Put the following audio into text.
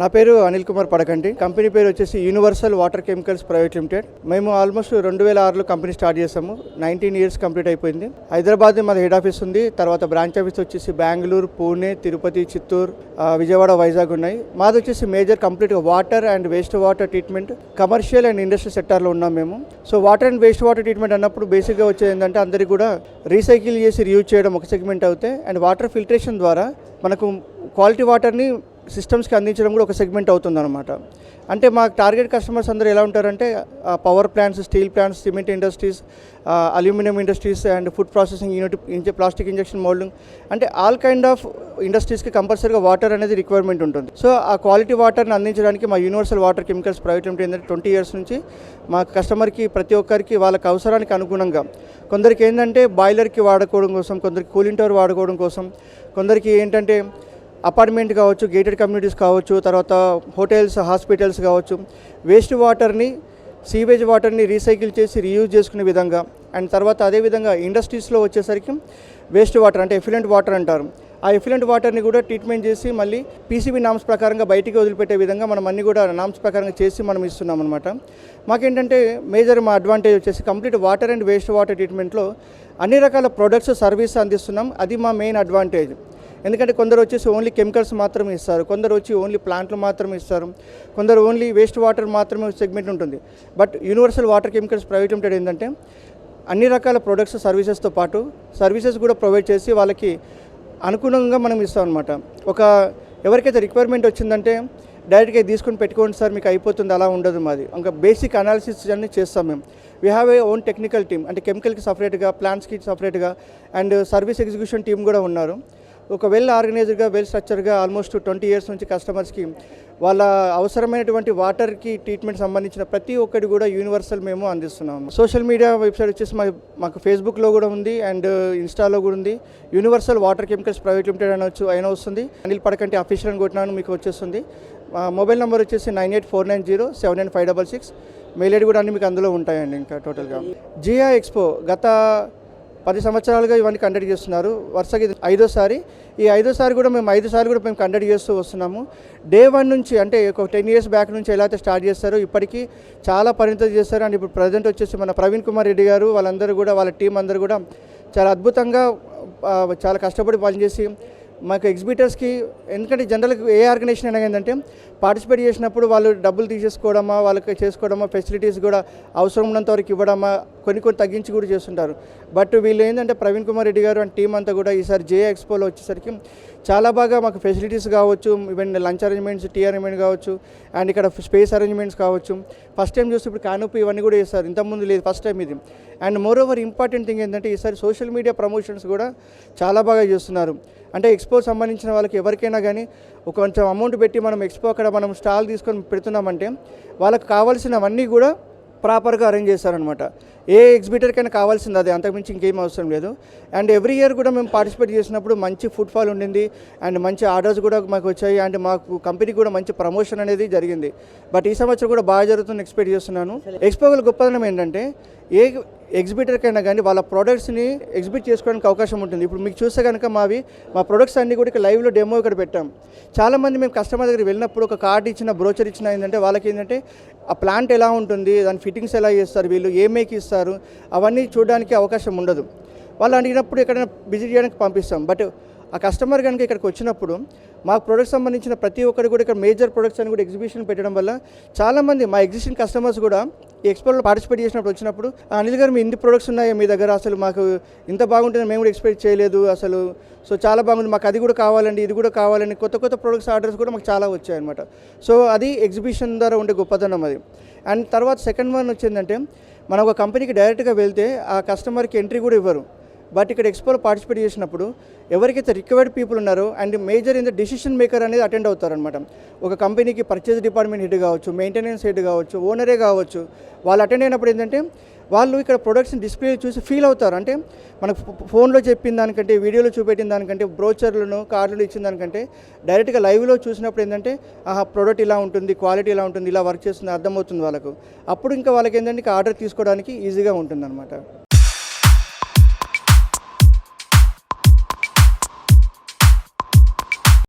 నా పేరు అనిల్ కుమార్ పడకండి. కంపెనీ పేరు వచ్చేసి universal water chemicals private limited మేము ఆల్మోస్ట్ రెండు వేల ఆరులో కంపెనీ స్టార్ట్ చేసాము నైన్టీన్ ఇయర్స్ కంప్లీట్ అయిపోయింది. హైదరాబాద్ మాది హెడ్ ఆఫీస్ ఉంది. తర్వాత బ్రాంచ్ ఆఫీస్ వచ్చేసి బెంగళూరు పూణే తిరుపతి చిత్తూరు విజయవాడ వైజాగ్ ఉన్నాయి. మాది వచ్చేసి మేజర్ కంప్లీట్గా water and waste water treatment commercial and industrial సెక్టార్లో ఉన్నాం మేము. So water and waste water treatment అన్నప్పుడు బేసిక్గా వచ్చేది ఏంటంటే అందరికీ కూడా రీసైకిల్ చేసి రీయూజ్ చేయడం ఒక సెగ్మెంట్ అవుతాయి అండ్ వాటర్ ఫిల్టరేషన్ ద్వారా మనకు క్వాలిటీ వాటర్ని సిస్టమ్స్కి అందించడం కూడా ఒక సెగ్మెంట్ అవుతుందన్నమాట. అంటే మా టార్గెట్ కస్టమర్స్ అందరూ ఎలా ఉంటారంటే power plants steel plants cement industries aluminium industries and food processing unit ఇంజ plastic injection moulding. అంటే ఆల్ కైండ్ ఆఫ్ ఇండస్ట్రీస్కి కంపల్సరీగా వాటర్ అనేది రిక్వైర్మెంట్ ఉంటుంది. సో ఆ క్వాలిటీ వాటర్ని అందించడానికి మా universal water chemicals private limited ఏంటంటే ట్వంటీ ఇయర్స్ నుంచి మా కస్టమర్కి ప్రతి ఒక్కరికి వాళ్ళకి అవసరానికి అనుగుణంగా కొందరికి ఏంటంటే బాయిలర్కి వాడుకోవడం కోసం కొందరికి కూలింగ్ టవర్ వాడుకోవడం కోసం కొందరికి ఏంటంటే అపార్ట్మెంట్ కావచ్చు గేటెడ్ కమ్యూనిటీస్ కావచ్చు తర్వాత హోటల్స్ హాస్పిటల్స్ కావచ్చు వేస్ట్ వాటర్ని సీవేజ్ వాటర్ని రీసైకిల్ చేసి రీయూజ్ చేసుకునే విధంగా అండ్ తర్వాత అదేవిధంగా ఇండస్ట్రీస్లో వచ్చేసరికి వేస్ట్ వాటర్ అంటే ఎఫిలెంట్ వాటర్ అంటారు. ఆ ఎఫిలెంట్ వాటర్ని కూడా ట్రీట్మెంట్ చేసి మళ్ళీ పీసీబీ నామ్స్ ప్రకారంగా బయటికి వదిలిపెట్టే విధంగా మనం అన్ని కూడా నామ్స్ ప్రకారంగా చేసి మనం ఇస్తున్నాం అనమాట మాకేంటంటే మేజర్ మా అడ్వాంటేజ్ వచ్చేసి complete water and waste water ట్రీట్మెంట్లో అన్ని రకాల ప్రొడక్ట్స్ సర్వీస్ అందిస్తున్నాం. అది మా మెయిన్ అడ్వాంటేజ్ ఎందుకంటే కొందరు వచ్చేసి ఓన్లీ కెమికల్స్ మాత్రమే ఇస్తారు. కొందరు వచ్చి ఓన్లీ ప్లాంట్లు మాత్రమే ఇస్తారు. కొందరు ఓన్లీ వేస్ట్ వాటర్ మాత్రమే సెగ్మెంట్ ఉంటుంది. But universal water chemicals private limited ఏంటంటే అన్ని రకాల ప్రొడక్ట్స్ సర్వీసెస్తో పాటు సర్వీసెస్ కూడా ప్రొవైడ్ చేసి వాళ్ళకి అనుగుణంగా మనం ఇస్తాం అనమాట ఒక ఎవరికైతే రిక్వైర్మెంట్ వచ్చిందంటే డైరెక్ట్గా తీసుకొని పెట్టుకోండి సార్ మీకు అయిపోతుంది అలా ఉండదు మాది. ఇంకా బేసిక్ అనాలిసిస్ అన్ని చేస్తాం మేము. We have a own technical team అంటే కెమికల్కి సపరేట్గా ప్లాంట్స్కి సపరేట్గా అండ్ సర్వీస్ ఎగ్జిక్యూషన్ టీమ్ కూడా ఉన్నారు. ఒక వెల్ ఆర్గనైజ్డ్గా వెల్ స్ట్రక్చర్గా ఆల్మోస్ట్ ట్వంటీ ఇయర్స్ నుంచి కస్టమర్స్కి వాళ్ళ అవసరమైనటువంటి వాటర్కి ట్రీట్మెంట్ సంబంధించిన ప్రతి ఒక్కటి కూడా యూనివర్సల్ మేము అందిస్తున్నాము సోషల్ మీడియా వెబ్సైట్ వచ్చేసి మా మాకు ఫేస్బుక్లో కూడా ఉంది అండ్ ఇన్స్టాలో కూడా ఉంది. Universal water chemicals private limited అని అయినా వస్తుంది. అనిల్ పడకంటే అఫీషియల్ అని కొట్టినాను మీకు వచ్చేస్తుంది. మా మొబైల్ నెంబర్ వచ్చేసి nine eight four nine zero seven nine five double six. Mail ID కూడా అన్ని మీకు అందులో ఉంటాయండి ఇంకా టోటల్గా జియా ఎక్స్పో గత పది సంవత్సరాలుగా ఇవన్నీ కండక్ట్ చేస్తున్నారు. వరుసగా ఇది ఐదోసారి. ఈ ఐదోసారి కూడా మేము ఐదు సార్లు కూడా మేము కండక్ట్ చేస్తూ వస్తున్నాము. డే వన్ నుంచి అంటే ఒక టెన్ ఇయర్స్ బ్యాక్ నుంచి ఎలా అయితే స్టార్ట్ చేస్తారో ఇప్పటికీ చాలా పరిణితం చేస్తారు అండ్ ఇప్పుడు ప్రజెంట్ వచ్చేసి మన ప్రవీణ్ కుమార్ రెడ్డి గారు వాళ్ళందరూ కూడా వాళ్ళ టీం అందరూ కూడా చాలా అద్భుతంగా చాలా కష్టపడి పనిచేసి మాకు ఎగ్జిబిటర్స్కి ఎందుకంటే జనరల్గా ఏ ఆర్గనైజేషన్ అయినా ఏంటంటే పార్టిసిపేట్ చేసినప్పుడు వాళ్ళు డబ్బులు తీసేసుకోవడమా వాళ్ళకి చేసుకోవడమా ఫెసిలిటీస్ కూడా అవసరం ఉన్నంత వరకు ఇవ్వడమా కొన్ని కొన్ని తగ్గించి కూడా చేస్తుంటారు. బట్ వీళ్ళు ఏంటంటే ప్రవీణ్ కుమార్ రెడ్డి గారు అండ్ టీం అంతా కూడా ఈసారి జే ఎక్స్పోలో వచ్చేసరికి చాలా బాగా మాకు ఫెసిలిటీస్ కావచ్చు even lunch arrangements tea arrangement కావచ్చు అండ్ ఇక్కడ స్పేస్ అరేంజ్మెంట్స్ కావచ్చు. ఫస్ట్ టైం చూస్తే ఇప్పుడు కానుపు ఇవన్నీ కూడా చేస్తారు. ఇంతకుముందు లేదు ఫస్ట్ టైం ఇది. And more over important thing ఏంటంటే ఈసారి సోషల్ మీడియా ప్రమోషన్స్ కూడా చాలా బాగా చేస్తున్నారు. అంటే ఎక్స్పో సంబంధించిన వాళ్ళకి ఎవరికైనా కానీ ఒక కొంచెం అమౌంట్ పెట్టి మనం ఎక్స్పో అక్కడ మనం స్టాల్ తీసుకొని పెడుతున్నామంటే వాళ్ళకి కావాల్సినవన్నీ కూడా ప్రాపర్గా అరేంజ్ చేస్తారనమాట ఏ ఎగ్జిబిటర్కైనా కావాల్సింది అది. అంతకుమించి ఇంకేం అవసరం లేదు. అండ్ ఎవ్రీ ఇయర్ కూడా మేము పార్టిసిపేట్ చేసినప్పుడు మంచి ఫుడ్ ఫాల్ ఉండింది. అండ్ మంచి ఆర్డర్స్ కూడా మాకు వచ్చాయి. అండ్ మాకు కంపెనీకి కూడా మంచి ప్రమోషన్ అనేది జరిగింది. బట్ ఈ సంవత్సరం కూడా బాగా జరుగుతుంది ఎక్స్పెక్ట్ చేస్తున్నాను. ఎక్స్పోగల గొప్పదనం ఏంటంటే ఏ ఎగ్జిబిటర్కైనా కానీ వాళ్ళ ప్రోడక్ట్స్ని ఎగ్జిబిట్ చేసుకోవడానికి అవకాశం ఉంటుంది. ఇప్పుడు మీకు చూస్తే కనుక మావి మా ప్రొడక్ట్స్ అన్ని కూడా ఇక్కడ లైవ్లో డెమో ఇక్కడ పెట్టాం. చాలామంది మేము కస్టమర్ దగ్గర వెళ్ళినప్పుడు ఒక కార్డ్ ఇచ్చిన బ్రోచర్ ఇచ్చిన ఏంటంటే వాళ్ళకి ఏంటంటే ఆ ప్లాంట్ ఎలా ఉంటుంది దాని ఫిట్టింగ్స్ ఎలా చేస్తారు వీళ్ళు ఏ మేక్ ఇస్తారు అవన్నీ చూడడానికి అవకాశం ఉండదు. వాళ్ళు అడిగినప్పుడు ఎక్కడైనా విజిట్ చేయడానికి పంపిస్తాం. బట్ ఆ కస్టమర్ కనుక ఇక్కడికి వచ్చినప్పుడు మా ప్రొడక్ట్స్ సంబంధించిన ప్రతి ఒక్కరు కూడా ఇక్కడ మేజర్ ప్రొడక్ట్స్ అని కూడా ఎగ్జిబిషన్ పెట్టడం వల్ల చాలామంది మా ఎగ్జిస్టింగ్ కస్టమర్స్ కూడా ఈ ఎక్స్పోలో పార్టిసిపేట్ చేసినప్పుడు వచ్చినప్పుడు "ఆ, అనిల్ గారు మీ ఇన్ని ప్రొడక్ట్స్ ఉన్నాయి మీ దగ్గర? అసలు మాకు ఇంత బాగుంటుంది మేము కూడా ఎక్స్పెక్ట్ చేయలేదు అసలు. సో చాలా బాగుంది. మాకు అది కూడా కావాలండి ఇది కూడా కావాలని కొత్త కొత్త ప్రొడక్ట్స్ ఆర్డర్స్ కూడా మాకు చాలా వచ్చాయన్నమాట. సో అది ఎగ్జిబిషన్ ద్వారా ఉండే గొప్పతనం అది. అండ్ తర్వాత సెకండ్ వన్ వచ్చిందంటే మనం ఒక కంపెనీకి డైరెక్ట్గా వెళ్తే ఆ కస్టమర్కి ఎంట్రీ కూడా ఇవ్వరు. బట్ ఇక్కడ ఎక్స్పోలో పార్టిసిపేట్ చేసినప్పుడు ఎవరికైతే రిక్వైర్డ్ పీపుల్ ఉన్నారో and major in the decision maker అనేది అటెండ్ అవుతారనమాట ఒక కంపెనీకి పర్చేజ్ డిపార్ట్మెంట్ హెడ్ కావచ్చు మెయింటెనెన్స్ హెడ్ కావచ్చు ఓనరే కావచ్చు వాళ్ళు అటెండ్ అయినప్పుడు ఏంటంటే వాళ్ళు ఇక్కడ ప్రొడక్ట్స్ని డిస్ప్లే చూసి ఫీల్ అవుతారు. అంటే మనకు ఫోన్లో చెప్పిన దానికంటే వీడియోలో చూపెట్టిన దానికంటే బ్రోచర్లను కార్డులు ఇచ్చిన దానికంటే డైరెక్ట్గా లైవ్లో చూసినప్పుడు ఏంటంటే ఆహా ప్రోడక్ట్ ఇలా ఉంటుంది క్వాలిటీ ఇలా ఉంటుంది ఇలా వర్క్ చేస్తుంది అర్థమవుతుంది వాళ్ళకు. అప్పుడు ఇంకా వాళ్ళకి ఏంటంటే ఆర్డర్ తీసుకోవడానికి ఈజీగా ఉంటుంది